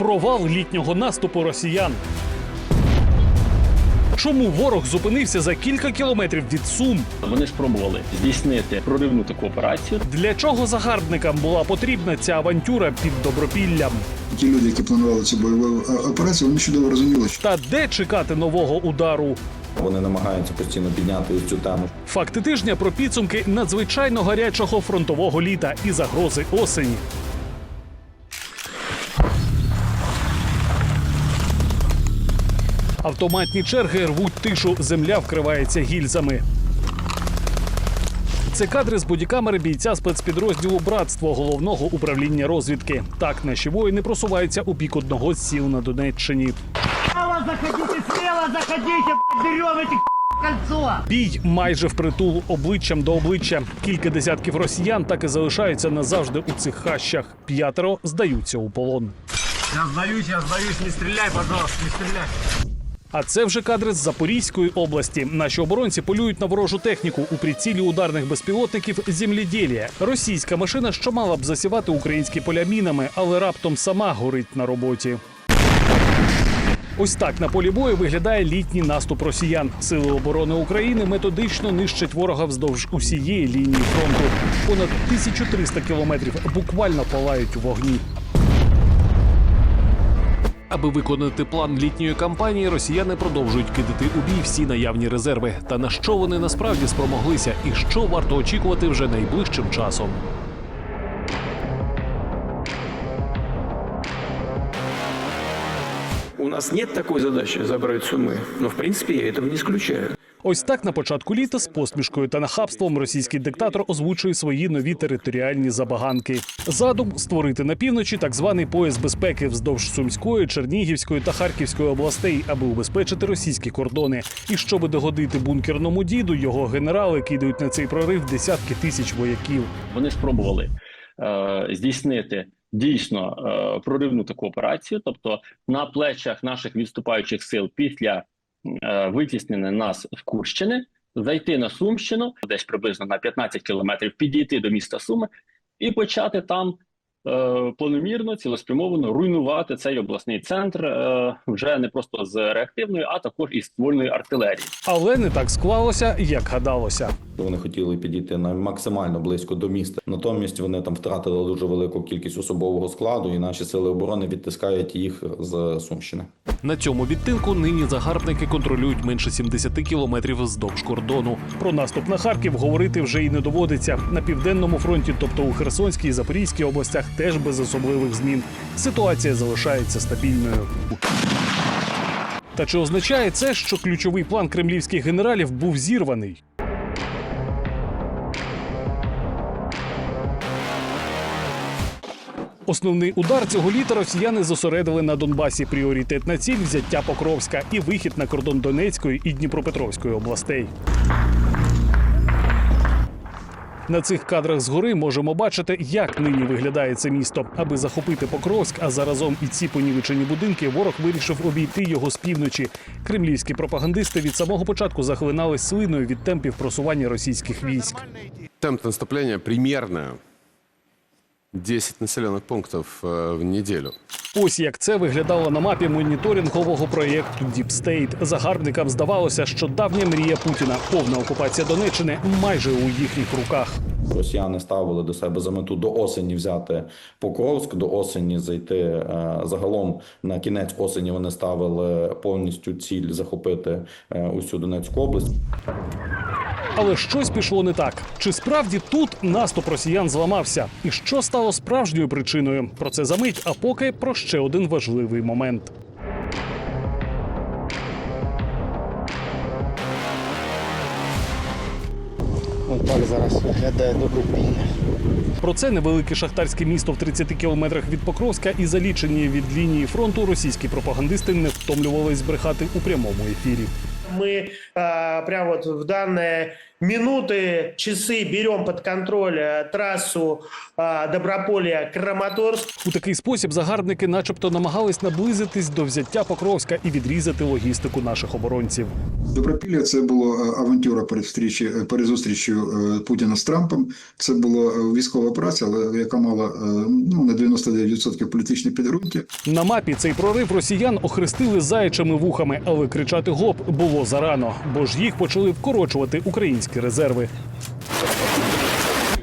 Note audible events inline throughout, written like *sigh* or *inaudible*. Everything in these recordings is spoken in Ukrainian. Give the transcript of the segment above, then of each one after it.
Провал літнього наступу росіян. Чому ворог зупинився за кілька кілометрів від Сум? Вони спробували здійснити проривну таку операцію. Для чого загарбникам була потрібна ця авантюра під добропіллям? Ті люди, які планували цю бойову е, операцію, вони чудово розуміли, що Та де чекати нового удару? Вони намагаються постійно підняти цю тему. Факти тижня про підсумки надзвичайно гарячого фронтового літа і загрози осені. Автоматні черги рвуть тишу, земля вкривається гільзами. Це кадри з бодікамери бійця спецпідрозділу Братство головного управління розвідки. Так наші воїни просуваються у бік одного з сіл на Донеччині. Смело заходите, смело заходите, блядь, берем кольцо. Бій майже впритул обличчям до обличчя. Кілька десятків росіян так і залишаються назавжди у цих хащах. П'ятеро здаються у полон. Я сдаюсь, я сдаюсь, не стреляй, пожалуйста, не стреляй. А це вже кадри з Запорізької області. Наші оборонці полюють на ворожу техніку у прицілі ударних безпілотників земліділія. Російська машина, що мала б засівати українські поля мінами, але раптом сама горить на роботі. Ось так на полі бою виглядає літній наступ росіян. Сили оборони України методично нищать ворога вздовж усієї лінії фронту. Понад 1300 кілометрів буквально палають у вогні. Аби виконати план літньої кампанії, росіяни продовжують кидати у бій всі наявні резерви. Та на що вони насправді спромоглися, і що варто очікувати вже найближчим часом. У нас нет такой задачи забрать Сумы, но в принципе я этого не исключаю. Ось так на початку літа з посмішкою та нахабством російський диктатор озвучує свої нові територіальні забаганки. Задум створити на півночі так званий пояс безпеки вздовж Сумської, Чернігівської та Харківської областей, аби убезпечити російські кордони. І щоби догодити бункерному діду, його генерали кидають на цей прорив десятки тисяч вояків. Вони спробували е, здійснити дійсно е, проривну таку операцію, тобто на плечах наших відступаючих сил після е, витіснення нас з Курщини, зайти на Сумщину, десь приблизно на 15 кілометрів, підійти до міста Суми і почати там. е, Планомірно, цілеспрямовано руйнувати цей обласний центр е, вже не просто з реактивної, а також із ствольної артилерії. Але не так склалося, як гадалося. Вони хотіли підійти на максимально близько до міста. Натомість вони там втратили дуже велику кількість особового складу, і наші сили оборони відтискають їх з Сумщини. На цьому відтинку нині загарбники контролюють менше 70 кілометрів вздовж кордону. Про наступ на Харків говорити вже й не доводиться. На південному фронті, тобто у Херсонській і Запорізькій областях, теж без особливих змін. Ситуація залишається стабільною. Та чи означає це, що ключовий план кремлівських генералів був зірваний? Основний удар цього літа росіяни зосередили на Донбасі. Пріоритетна ціль взяття Покровська і вихід на кордон Донецької і Дніпропетровської областей. На цих кадрах згори можемо бачити, як нині виглядає це місто. Аби захопити Покровськ, а заразом і ці понівечені будинки, ворог вирішив обійти його з півночі. Кремлівські пропагандисти від самого початку захлинали слиною від темпів просування російських військ. Темп наступления примерно 10 населених пунктов э, в неделю. Ось як це виглядало на мапі моніторингового проєкту State. Загарбникам здавалося, що давня мрія Путіна, повна окупація Донеччини, майже у їхніх руках. Росіяни ставили до себе за мету до осені взяти Покровськ, до осені зайти е, загалом на кінець осені. Вони ставили повністю ціль захопити е, усю Донецьку область. Але щось пішло не так. Чи справді тут наступ росіян зламався? І що стало справжньою причиною? Про це за мить, а поки про ще один важливий момент. Отак зараз виглядає добропілля. Про це невелике шахтарське місто в 30 кілометрах від Покровська і за лічені від лінії фронту російські пропагандисти не втомлювались брехати у прямому ефірі. Ми а, прямо от в данное минуты, часы берем под контроль э, трассу э, Доброполье-Краматорск. У такий спосіб загарбники, начебто, намагались наблизитись до взяття Покровська і відрізати логістику наших оборонців. Добропілля це було е, авантюра перед встрічі, е, перед зустрічю е, Путіна з Трампом. Це була е, військова операція, але яка мала е, ну на 99% політичне підґрунтя. На мапі цей прорив росіян охрестили заячими вухами, але кричати гоп було зарано, бо ж їх почали вкорочувати українські резерви.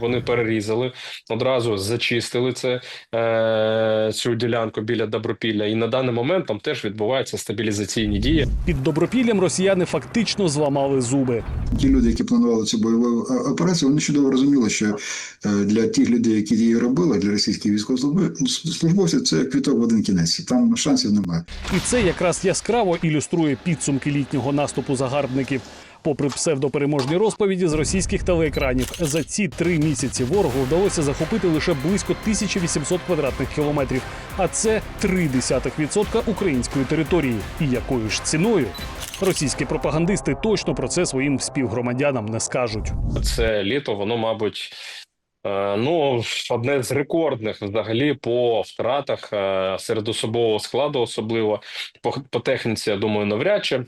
Вони перерізали, одразу зачистили це, е, цю ділянку біля Добропілля. І на даний момент там теж відбуваються стабілізаційні дії. Під добропіллям росіяни фактично зламали зуби. Ті люди, які планували цю бойову е, операцію, вони чудово розуміли, що е, для тих людей, які її робили, для російських військовослужбовців, це квіток в один кінець. Там шансів немає. І це якраз яскраво ілюструє підсумки літнього наступу загарбників. Попри псевдопереможні розповіді з російських телеекранів, за ці три місяці ворогу вдалося захопити лише близько 1800 квадратних кілометрів, а це 0,3% української території. І якою ж ціною? Російські пропагандисти точно про це своїм співгромадянам не скажуть. Це літо, воно, мабуть, е, ну, одне з рекордних взагалі по втратах е, серед особового складу, особливо по, по техніці, я думаю, навряд чи.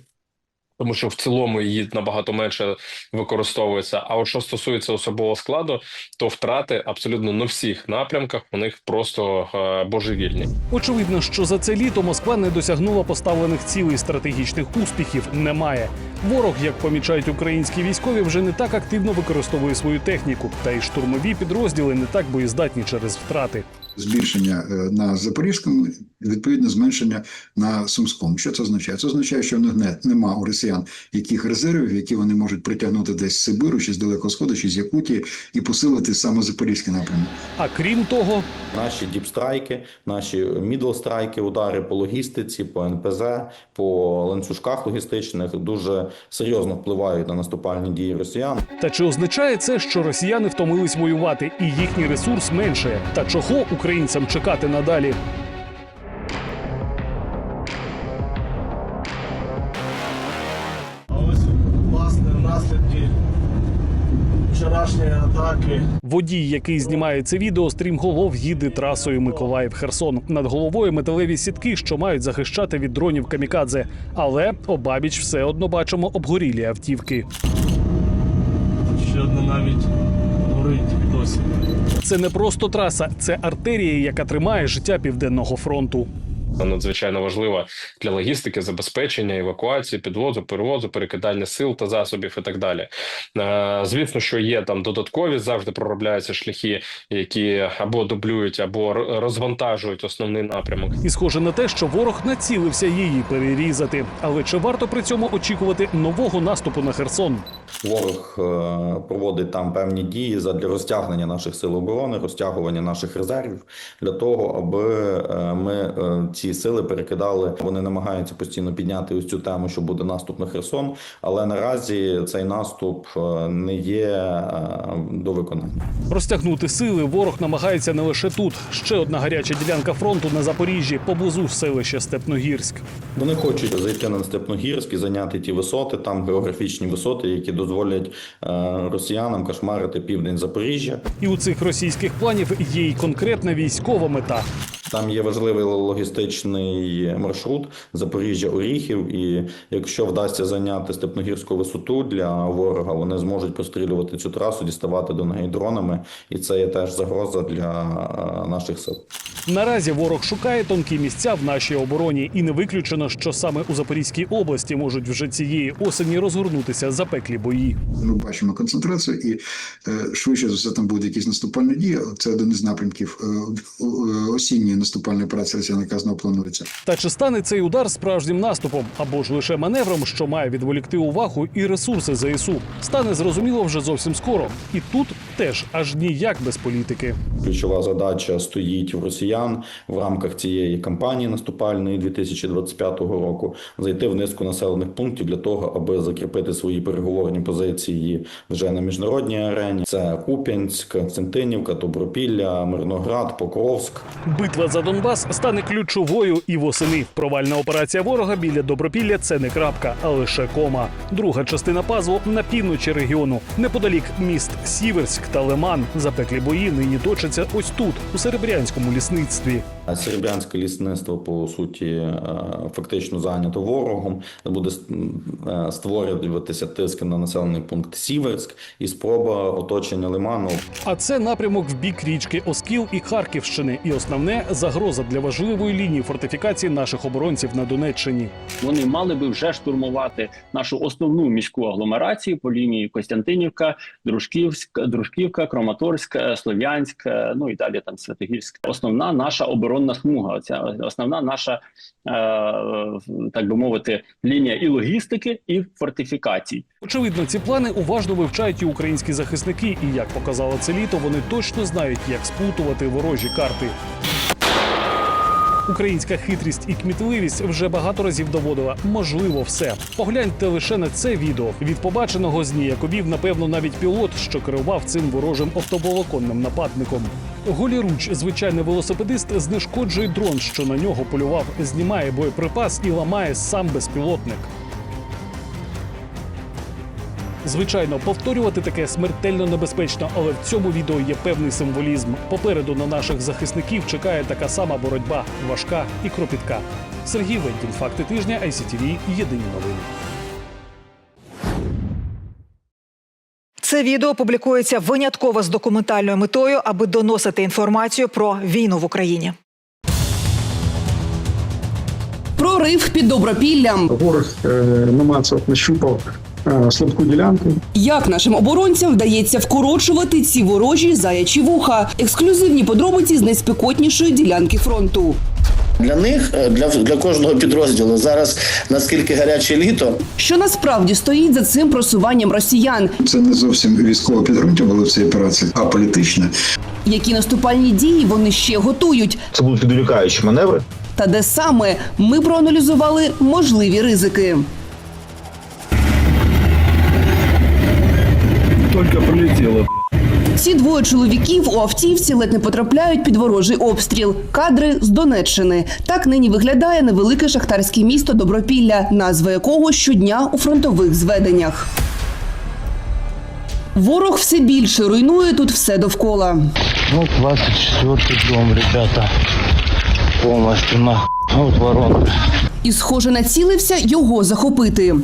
Тому що в цілому її набагато менше використовується. А от що стосується особового складу, то втрати абсолютно на всіх напрямках у них просто е, божевільні. Очевидно, що за це літо Москва не досягнула поставлених цілей стратегічних успіхів. Немає. Ворог, як помічають українські військові, вже не так активно використовує свою техніку, та й штурмові підрозділи не так боєздатні через втрати. Збільшення е, на Запорізькому, відповідно, зменшення на Сумському. Що це означає? Це означає, що в них не, нема у росіян яких резервів, які вони можуть притягнути десь з Сибиру, чи з Далекого Сходу, чи з Якутії, і посилити саме Запорізький напрямок. А крім того, Наші діпстрайки, наші мідлстрайки, удари по логістиці, по НПЗ, по ланцюжках логістичних дуже серйозно впливають на наступальні дії росіян. та чи означає це, що росіяни втомились воювати і їхній ресурс менше? Та чого українцям чекати надалі? Водій, який знімає це відео, стрімголов їде трасою Миколаїв-Херсон. Над головою металеві сітки, що мають захищати від дронів камікадзе. Але обабіч все одно бачимо обгорілі автівки. Ще одне навіть горить досі. Це не просто траса, це артерія, яка тримає життя південного фронту. Надзвичайно важлива для логістики, забезпечення, евакуації, підвозу, перевозу, перекидання сил та засобів і так далі. Е, Звісно, що є там додаткові, завжди проробляються шляхи, які або дублюють, або розвантажують основний напрямок. І схоже на те, що ворог націлився її перерізати. Але чи варто при цьому очікувати нового наступу на Херсон? Ворог е, проводить там певні дії задля розтягнення наших сил оборони, розтягування наших резервів для того, аби е, ми ці сили перекидали. Вони намагаються постійно підняти ось цю тему, що буде наступ на Херсон. Але наразі цей наступ е, не є е, до виконання. Розтягнути сили ворог намагається не лише тут. Ще одна гаряча ділянка фронту на Запоріжжі поблизу селища Степногірськ. Вони хочуть зайти на Степногірськ і зайняти ті висоти, там географічні висоти, які дозволять е, росіянам кошмарити південь Запоріжжя. І у цих російських планів є й конкретна військова мета. Там є важливий логістичний маршрут Запоріжжя-Оріхів. І якщо вдасться зайняти степногірську висоту для ворога, вони зможуть пострілювати цю трасу, діставати до неї дронами, і це є теж загроза для е, наших сил. Наразі ворог шукає тонкі місця в нашій обороні, і не виключено, що саме у Запорізькій області можуть вже цієї осені розгорнутися запеклі бої. Ми бачимо концентрацію, і е, швидше за все там буде якісь наступальні дії. Це один із напрямків е, осінньої наступальної операції Росіян, яка знову планується. Та чи стане цей удар справжнім наступом або ж лише маневром, що має відволікти увагу і ресурси ЗСУ, стане зрозуміло вже зовсім скоро. І тут теж аж ніяк без політики. Ключова задача стоїть в росіян в рамках цієї кампанії наступальної 2025 року зайти в низку населених пунктів для того, аби закріпити свої переговорні позиції вже на міжнародній арені. Це Куп'янськ, Центинівка, Добропілля, Мирноград, Покровськ. Битва за Донбас стане ключовою і восени. Провальна операція ворога біля Добропілля це не крапка, а лише кома. Друга частина пазлу на півночі регіону, неподалік міст Сіверськ та Лиман. Запеклі бої нині точаться ось тут, у серебрянському лісництві. Серебрянське лісництво, по суті, е, фактично зайнято ворогом. Буде е, створюватися тиск на населений пункт Сіверськ і спроба оточення Лиману. А це напрямок в бік річки Оскіл і Харківщини. І основне загроза для важливої лінії фортифікації наших оборонців на Донеччині. Вони мали би вже штурмувати нашу основну міську агломерацію по лінії Костянтинівка, Дружківська, Дружківка, Краматорськ, е, Слов'янськ, е, ну і далі там Святогірськ. Основна наша оборонна смуга. Ця основна наша, е, так би мовити, лінія і логістики, і фортифікацій. Очевидно, ці плани уважно вивчають і українські захисники, і як показало це літо, вони точно знають, як сплутувати ворожі карти. Українська хитрість і кмітливість вже багато разів доводила можливо все. Погляньте лише на це відео. Від побаченого зніяковів, напевно, навіть пілот, що керував цим ворожим автоволоконним нападником. Голіруч, звичайний велосипедист, знешкоджує дрон, що на нього полював, знімає боєприпас і ламає сам безпілотник. Звичайно, повторювати таке смертельно небезпечно, але в цьому відео є певний символізм. Попереду на наших захисників чекає така сама боротьба, важка і кропітка. Сергій Вендін, факти тижня, ICTV, Єдині новини. Це відео публікується винятково з документальною метою, аби доносити інформацію про війну в Україні. Прорив під Добропіллям. Ворог намацав, нащупав слабку ділянку. Як нашим оборонцям вдається вкорочувати ці ворожі заячі вуха? Ексклюзивні подробиці з найспекотнішої ділянки фронту. Для них, е, для, для кожного підрозділу зараз наскільки гаряче літо, Що насправді стоїть за цим просуванням росіян? Це не зовсім військове підґрунтя було в цій операції, а політичне. Які наступальні дії вони ще готують? Це будуть відволікаючі маневри. Та де саме ми проаналізували можливі ризики. Тільки прилетіло. Ці двоє чоловіків у автівці ледь не потрапляють під ворожий обстріл. Кадри з Донеччини. Так нині виглядає невелике шахтарське місто Добропілля, назва якого щодня у фронтових зведеннях. Ворог все більше руйнує тут все довкола. Ну, 24-й дом, ребята. Повністю на от воронка. І, схоже, націлився його захопити.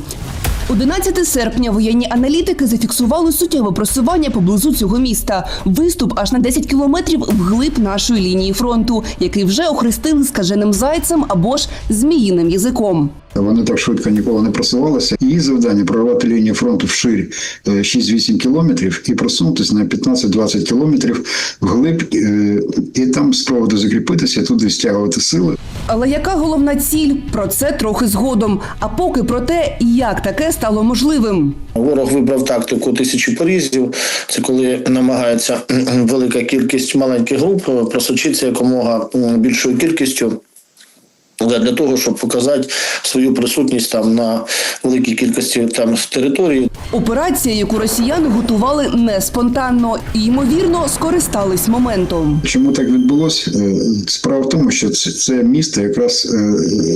11 серпня воєнні аналітики зафіксували суттєве просування поблизу цього міста. Виступ аж на 10 кілометрів вглиб нашої лінії фронту, який вже охрестили скаженим зайцем або ж зміїним язиком. Вони так швидко ніколи не просувалися. Її завдання прорвати лінію фронту вширь е, 6-8 кілометрів і просунутися на 15-20 кілометрів вглиб, е, і там спробувати закріпитися, туди стягувати сили. Але яка головна ціль? Про це трохи згодом. А поки про те, як таке стало можливим. ворог вибрав тактику тисячі порізів. Це коли намагається велика кількість маленьких груп просочитися якомога більшою кількістю. Для того щоб показати свою присутність там на великій кількості там території, Операція, яку росіяни готували не спонтанно і ймовірно скористались моментом. Чому так відбулося? Е, Справа в тому, що це, це місто якраз е,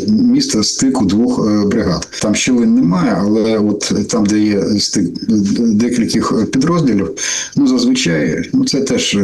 місто стику двох е, бригад. Там щілин немає, але от там, де є стик декількох підрозділів, ну зазвичай ну це теж.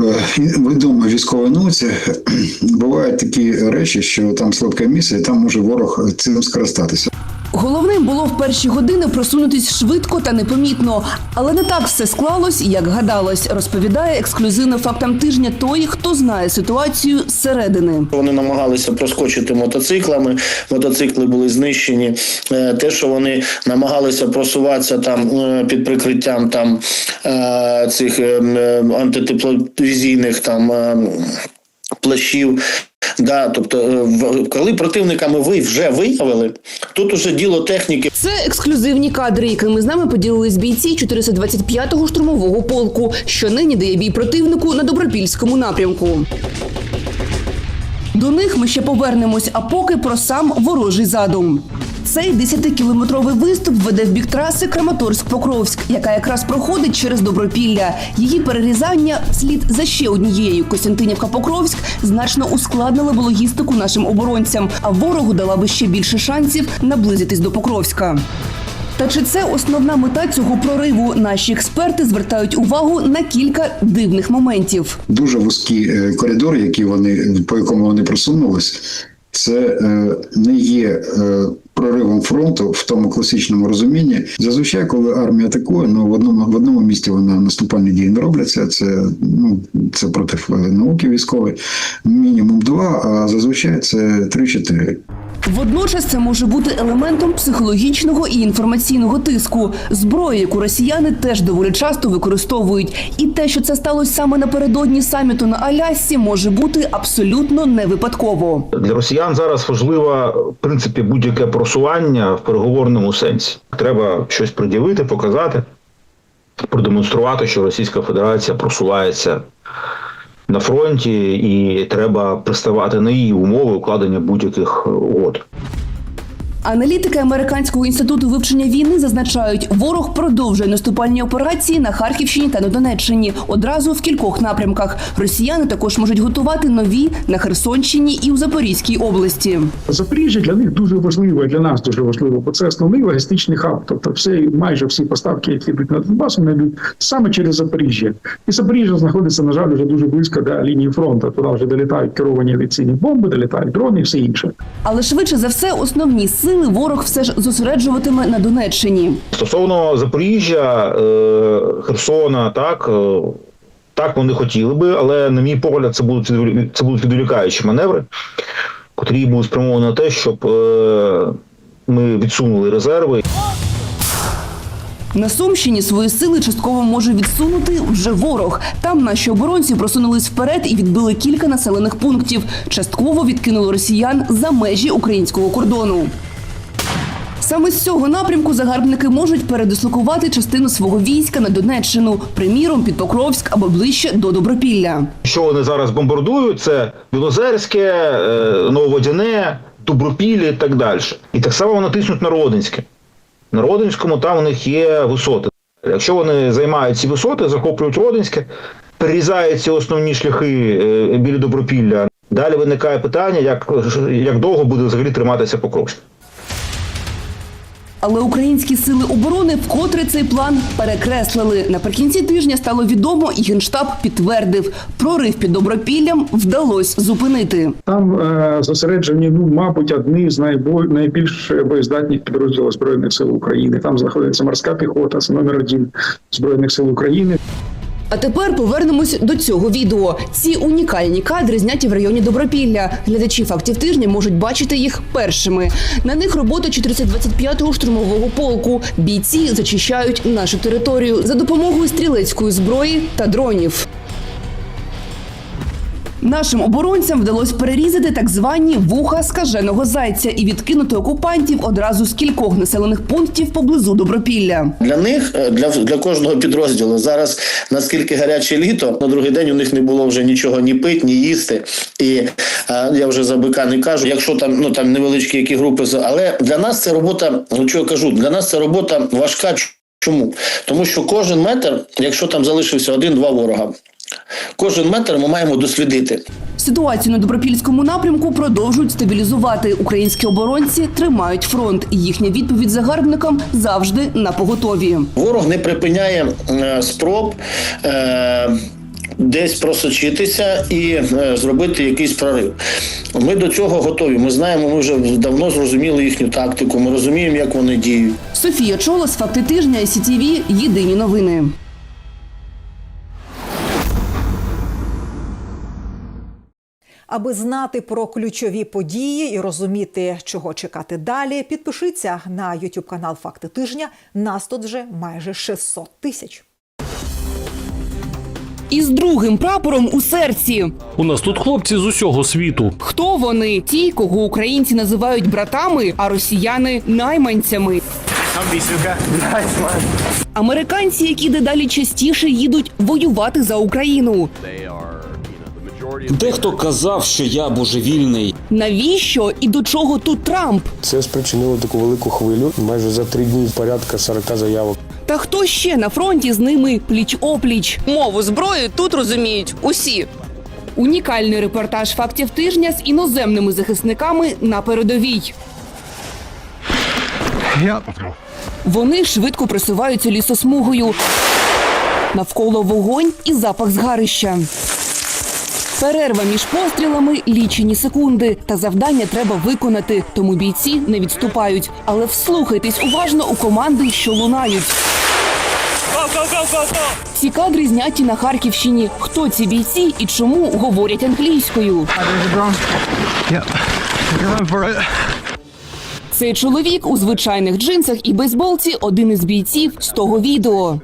Е, е, Відомо військовій науці *clears throat* бувають такі речі, що там слабке місце, і там може ворог цим скористатися. Головним було в перші години просунутись швидко та непомітно, але не так все склалось, як гадалось, розповідає ексклюзивно фактам тижня той, хто знає ситуацію зсередини. вони намагалися проскочити мотоциклами. Мотоцикли були знищені. Е, Те, що вони намагалися просуватися там е, під прикриттям там е, цих е, м, е, антитепловізійних там. е, Плащів, да, тобто, е, коли противниками ви вже виявили, тут уже діло техніки. Це ексклюзивні кадри, якими з нами поділились бійці 425-го штурмового полку, що нині дає бій противнику на добропільському напрямку. До них ми ще повернемось, а поки про сам ворожий задум. Цей 10-кілометровий виступ веде в бік траси Краматорськ-Покровськ, яка якраз проходить через Добропілля. Її перерізання слід за ще однією Костянтинівка-Покровськ значно ускладнили б логістику нашим оборонцям, а ворогу дала би ще більше шансів наблизитись до Покровська. Та чи це основна мета цього прориву? Наші експерти звертають увагу на кілька дивних моментів. Дуже вузькі е, коридори, які вони по якому вони просунулись, це е, не є е, проривом фронту в тому класичному розумінні. Зазвичай, коли армія атакує, ну в одному в одному місці вона наступальні дії не робляться. Це ну це проти е, науки військової. Мінімум два, а зазвичай це три-чотири. Водночас це може бути елементом психологічного і інформаційного тиску, зброї, яку росіяни теж доволі часто використовують. І те, що це сталося саме напередодні саміту на Алясці, може бути абсолютно не випадково. Для росіян зараз важливо, в принципі, будь-яке просування в переговорному сенсі. Треба щось пред'явити, показати, продемонструвати, що Російська Федерація просувається на фронті, і треба приставати на її умови укладення будь-яких угод. Аналітики американського інституту вивчення війни зазначають, ворог продовжує наступальні операції на Харківщині та на Донеччині одразу в кількох напрямках. Росіяни також можуть готувати нові на Херсонщині і у Запорізькій області. Запоріжжя для них дуже важливо, і для нас дуже важливо, бо це основний логістичний хаб. Тобто, все майже всі поставки, які йдуть на Донбас, вони йдуть саме через Запоріжжя. І Запоріжжя знаходиться, на жаль, вже дуже близько до лінії фронту. Туди вже долітають керовані авіаційні бомби, долітають дрони і все інше. Але швидше за все, основні сили ворог все ж зосереджуватиме на Донеччині. Стосовно Запоріжжя, е, Херсона, так. е, Так вони хотіли би, але на мій погляд, це будуть це будуть відволікаючі маневри, котрі будуть спрямовані на те, щоб е, ми відсунули резерви. На Сумщині свої сили частково може відсунути вже ворог. Там наші оборонці просунулись вперед і відбили кілька населених пунктів. Частково відкинули росіян за межі українського кордону. Саме з цього напрямку загарбники можуть передислокувати частину свого війська на Донеччину, приміром під Покровськ або ближче до Добропілля. Що вони зараз бомбардують, це Білозерське, е, Нововодяне, Добропілля і так далі. І так само вони тиснуть на Родинське. На Родинському там у них є висоти. Якщо вони займають ці висоти, захоплюють Родинське, перерізають ці основні шляхи е, біля Добропілля. Далі виникає питання, як, як довго буде взагалі триматися Покровськ. Але українські сили оборони вкотре цей план перекреслили. Наприкінці тижня стало відомо, і генштаб підтвердив, прорив під Добропіллям вдалося зупинити. Там е, зосереджені, ну мабуть, одні з найбо... найбільш боєздатних підрозділів збройних сил України. Там знаходиться морська піхота, це номер один збройних сил України. А тепер повернемось до цього відео. Ці унікальні кадри зняті в районі Добропілля. Глядачі фактів тижня можуть бачити їх першими. На них робота 425-го штурмового полку. Бійці зачищають нашу територію за допомогою стрілецької зброї та дронів. Нашим оборонцям вдалося перерізати так звані вуха скаженого зайця і відкинути окупантів одразу з кількох населених пунктів поблизу Добропілля. Для них, е, для, для кожного підрозділу, зараз наскільки гаряче літо, на другий день у них не було вже нічого ні пити, ні їсти. І е, я вже за бика не кажу, якщо там ну там невеличкі які групи, але для нас це робота, ну що кажу, для нас це робота важка. Чому? Тому що кожен метр, якщо там залишився один-два ворога, кожен метр ми маємо дослідити. Ситуацію на добропільському напрямку продовжують стабілізувати. Українські оборонці тримають фронт. Їхня відповідь загарбникам завжди на поготові. Ворог не припиняє е, спроб. Е, Десь просочитися і е, зробити якийсь прорив. Ми до цього готові. Ми знаємо, ми вже давно зрозуміли їхню тактику. Ми розуміємо, як вони діють. Софія Чолос, факти тижня, СІТІВІ, єдині новини. Аби знати про ключові події і розуміти, чого чекати далі, підпишіться на YouTube канал Факти тижня. Нас тут вже майже 600 тисяч. Із другим прапором у серці. У нас тут хлопці з усього світу. Хто вони? Ті, кого українці називають братами, а росіяни найманцями. Американці, які дедалі частіше їдуть воювати за Україну. Дехто казав, що я божевільний. Навіщо і до чого тут Трамп? Це спричинило таку велику хвилю. Майже за три дні порядка 40 заявок. Та хто ще на фронті з ними пліч опліч? Мову зброї тут розуміють усі. Унікальний репортаж фактів тижня з іноземними захисниками на передовій. Вони швидко просуваються лісосмугою. Навколо вогонь і запах згарища. Перерва між пострілами лічені секунди, та завдання треба виконати, тому бійці не відступають. Але вслухайтесь уважно у команди, що лунають. Ці кадри зняті на Харківщині. Хто ці бійці і чому говорять англійською? Цей чоловік у звичайних джинсах і бейсболці один із бійців з того відео.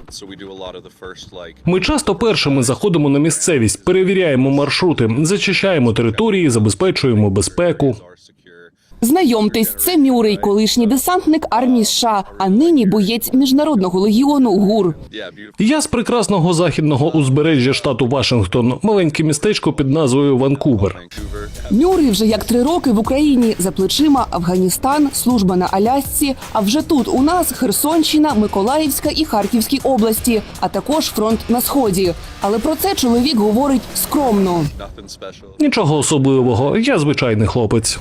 Ми часто першими заходимо на місцевість, перевіряємо маршрути, зачищаємо території, забезпечуємо безпеку. Знайомтесь, це Мюррей, колишній десантник армії США, а нині боєць міжнародного легіону ГУР. Я з прекрасного західного узбережжя штату Вашингтон, маленьке містечко під назвою Ванкувер. Мюррей вже як три роки в Україні за плечима Афганістан, служба на Алясці. А вже тут у нас Херсонщина, Миколаївська і Харківські області, а також фронт на сході. Але про це чоловік говорить скромно. Нічого особливого, я звичайний хлопець.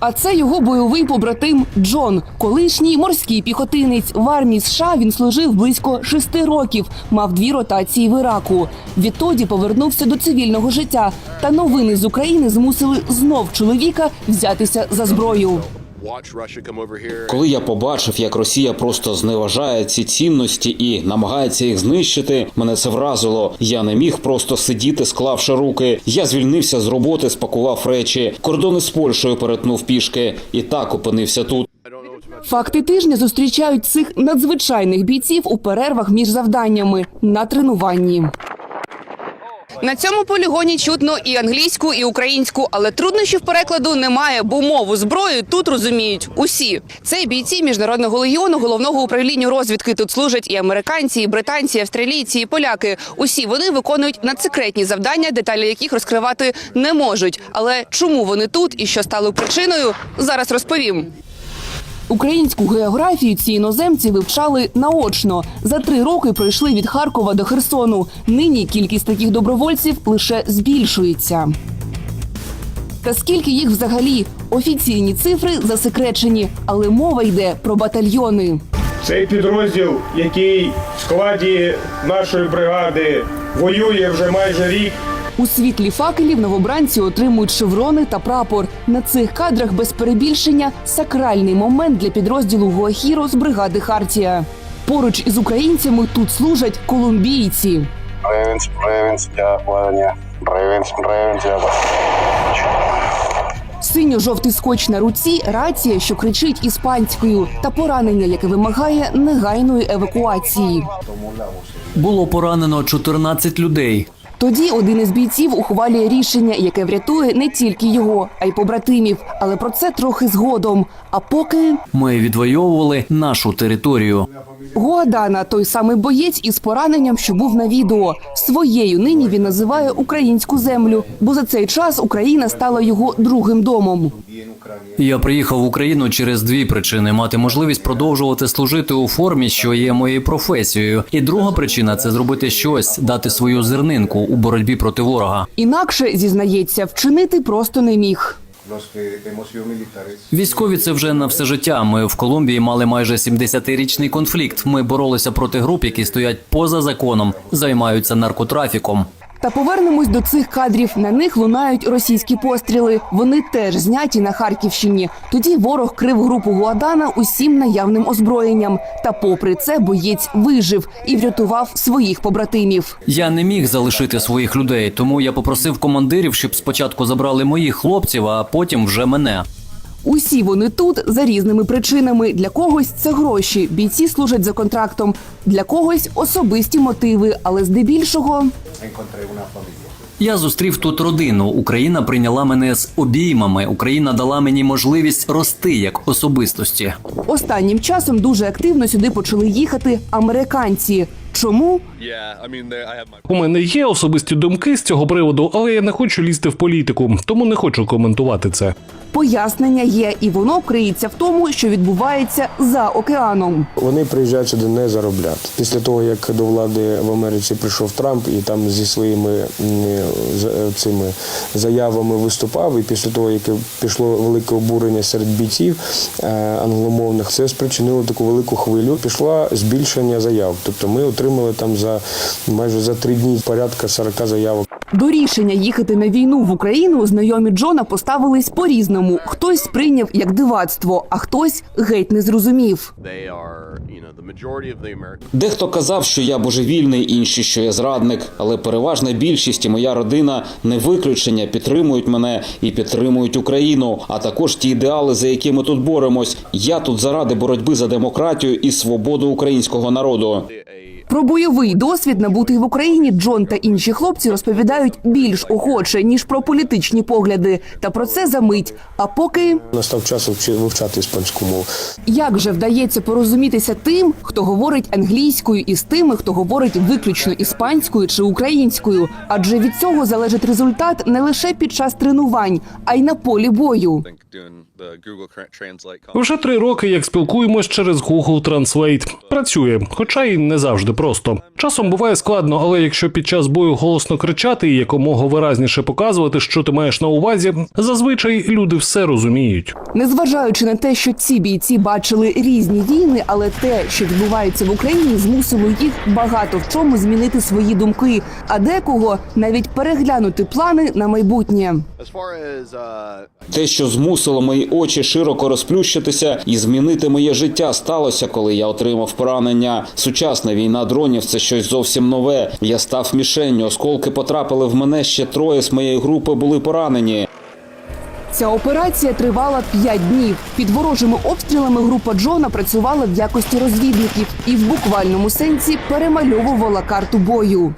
А це його бойовий побратим Джон, колишній морський піхотинець. В армії США він служив близько шести років, мав дві ротації в Іраку. Відтоді повернувся до цивільного життя. Та новини з України змусили знов чоловіка взятися за зброю. Коли я побачив, як Росія просто зневажає ці цінності і намагається їх знищити, мене це вразило. Я не міг просто сидіти, склавши руки. Я звільнився з роботи, спакував речі, кордони з Польщею перетнув пішки і так опинився тут. Факти тижня зустрічають цих надзвичайних бійців у перервах між завданнями на тренуванні. На цьому полігоні чутно і англійську, і українську, але труднощів перекладу немає, бо мову зброї тут розуміють усі. Це бійці міжнародного легіону головного управління розвідки. Тут служать і американці, і британці, і австралійці, і поляки. Усі вони виконують надсекретні завдання, деталі яких розкривати не можуть. Але чому вони тут і що стало причиною, зараз розповім. Українську географію ці іноземці вивчали наочно. За три роки пройшли від Харкова до Херсону. Нині кількість таких добровольців лише збільшується. Та скільки їх взагалі? Офіційні цифри засекречені, але мова йде про батальйони. Цей підрозділ, який в складі нашої бригади воює вже майже рік. У світлі факелів новобранці отримують шеврони та прапор. На цих кадрах без перебільшення сакральний момент для підрозділу Гуахіро з бригади Хартія. Поруч із українцями тут служать колумбійці. Синьо-жовтий скотч на руці, рація, що кричить іспанською, та поранення, яке вимагає негайної евакуації. Було поранено 14 людей. Тоді один із бійців ухвалює рішення, яке врятує не тільки його, а й побратимів. Але про це трохи згодом. А поки Ми відвоювали нашу територію. Гуадана, той самий боєць із пораненням, що був на відео. Своєю нині він називає українську землю, бо за цей час Україна стала його другим домом. Я приїхав в Україну через дві причини: мати можливість продовжувати служити у формі, що є моєю професією. І друга причина це зробити щось, дати свою зернинку у боротьбі проти ворога. Інакше зізнається, вчинити просто не міг. Військові це вже на все життя. Ми в Колумбії мали майже 70-річний конфлікт. Ми боролися проти груп, які стоять поза законом, займаються наркотрафіком. Та повернемось до цих кадрів. На них лунають російські постріли. Вони теж зняті на Харківщині. Тоді ворог крив групу Гуадана усім наявним озброєнням. Та попри це боєць вижив і врятував своїх побратимів. Я не міг залишити своїх людей, тому я попросив командирів, щоб спочатку забрали моїх хлопців, а потім вже мене. Усі вони тут за різними причинами. Для когось це гроші. Бійці служать за контрактом. Для когось особисті мотиви, але здебільшого Я зустрів тут родину. Україна прийняла мене з обіймами. Україна дала мені можливість рости як особистості. останнім часом дуже активно сюди почали їхати американці. Чому? У мене є особисті думки з цього приводу, але я не хочу лізти в політику, тому не хочу коментувати це. Пояснення є, і воно криється в тому, що відбувається за океаном. Вони приїжджають сюди не заробляти. Після того, як до влади в Америці прийшов Трамп і там зі своїми з- цими заявами виступав, і після того, як пішло велике обурення серед бійців е, англомовних, це спричинило таку велику хвилю. Пішло збільшення заяв. Тобто ми отримали там за майже за три дні порядка 40 заявок. До рішення їхати на війну в Україну знайомі Джона поставились по-різному. Хтось сприйняв як дивацтво, а хтось геть не зрозумів. Дехто казав, що я божевільний, інші, що я зрадник, але переважна більшість і моя родина не виключення підтримують мене і підтримують Україну, а також ті ідеали, за які ми тут боремось. Я тут заради боротьби за демократію і свободу українського народу. Про бойовий досвід, набутий в Україні, Джон та інші хлопці розповідають більш охоче ніж про політичні погляди. Та про це за мить. А поки Настав час вивчати іспанську мову. як же вдається порозумітися тим, хто говорить англійською, і з тими, хто говорить виключно іспанською чи українською, адже від цього залежить результат не лише під час тренувань, а й на полі бою. Вже три роки як спілкуємось через Google Translate. Працює, хоча й не завжди просто. Часом буває складно, але якщо під час бою голосно кричати і якомога виразніше показувати, що ти маєш на увазі, зазвичай люди все розуміють. Незважаючи на те, що ці бійці бачили різні війни, але те, що відбувається в Україні, змусило їх багато в чому змінити свої думки, а декого навіть переглянути плани на майбутнє. Те, що змусило мої очі широко розплющитися і змінити моє життя, сталося, коли я отримав поранення. Сучасна війна дронів це щось зовсім нове. Я став мішенню, осколки потрапили в мене. Ще троє з моєї групи були поранені. Ця операція тривала п'ять днів. Під ворожими обстрілами група Джона працювала в якості розвідників і в буквальному сенсі перемальовувала карту бою.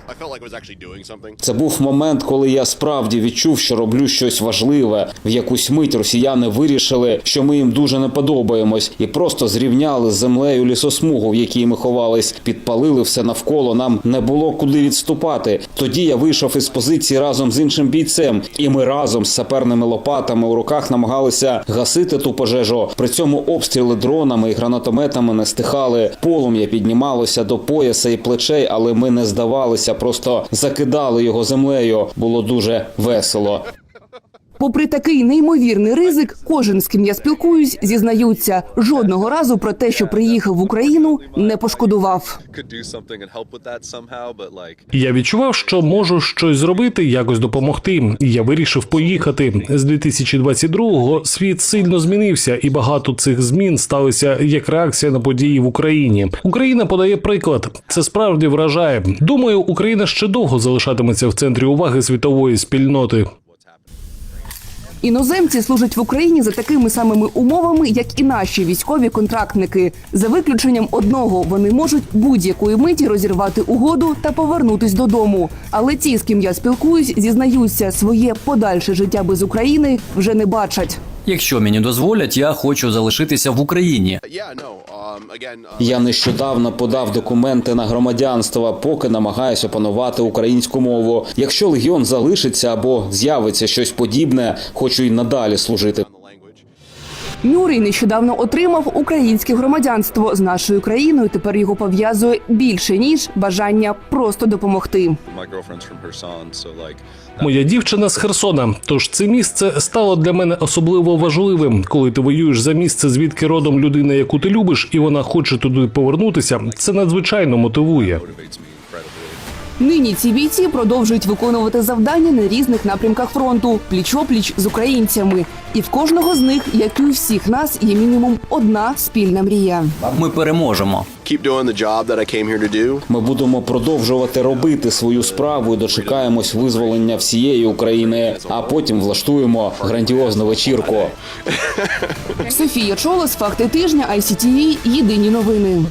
Це був момент, коли я справді відчув, що роблю щось важливе. В якусь мить росіяни вирішили, що ми їм дуже не подобаємось, і просто зрівняли з землею лісосмугу, в якій ми ховались, підпалили все навколо. Нам не було куди відступати. Тоді я вийшов із позиції разом з іншим бійцем, і ми разом з саперними лопатами у руках намагалися гасити ту пожежу. При цьому обстріли дронами і гранатометами не стихали. Полум'я піднімалося до пояса і плечей, але ми не здавалися, просто закидали його землею. Було дуже весело. Попри такий неймовірний ризик, кожен з ким я спілкуюсь, зізнаються, жодного разу про те, що приїхав в Україну, не пошкодував. Я відчував, що можу щось зробити, якось допомогти. Я вирішив поїхати. З 2022-го світ сильно змінився, і багато цих змін сталися як реакція на події в Україні. Україна подає приклад. Це справді вражає. Думаю, Україна ще довго залишатиметься в центрі уваги світової спільноти. Іноземці служать в Україні за такими самими умовами, як і наші військові контрактники. За виключенням одного, вони можуть будь-якої миті розірвати угоду та повернутись додому. Але ті, з ким я спілкуюсь, зізнаються, своє подальше життя без України вже не бачать. Якщо мені дозволять, я хочу залишитися в Україні. Я нещодавно подав документи на громадянство, поки намагаюся опанувати українську мову. Якщо легіон залишиться або з'явиться щось подібне, хочу й надалі служити. Мюррей нещодавно отримав українське громадянство з нашою країною. Тепер його пов'язує більше ніж бажання просто допомогти. Моя дівчина з Херсона. Тож це місце стало для мене особливо важливим. Коли ти воюєш за місце, звідки родом людина, яку ти любиш, і вона хоче туди повернутися. Це надзвичайно мотивує. Нині ці бійці продовжують виконувати завдання на різних напрямках фронту, пліч-опліч з українцями. І в кожного з них, як і у всіх нас, є мінімум одна спільна мрія. Ми переможемо. Ми будемо продовжувати робити свою справу і дочекаємось визволення всієї України, а потім влаштуємо грандіозну вечірку. Софія Чолос, факти тижня, ICTV, єдині новини.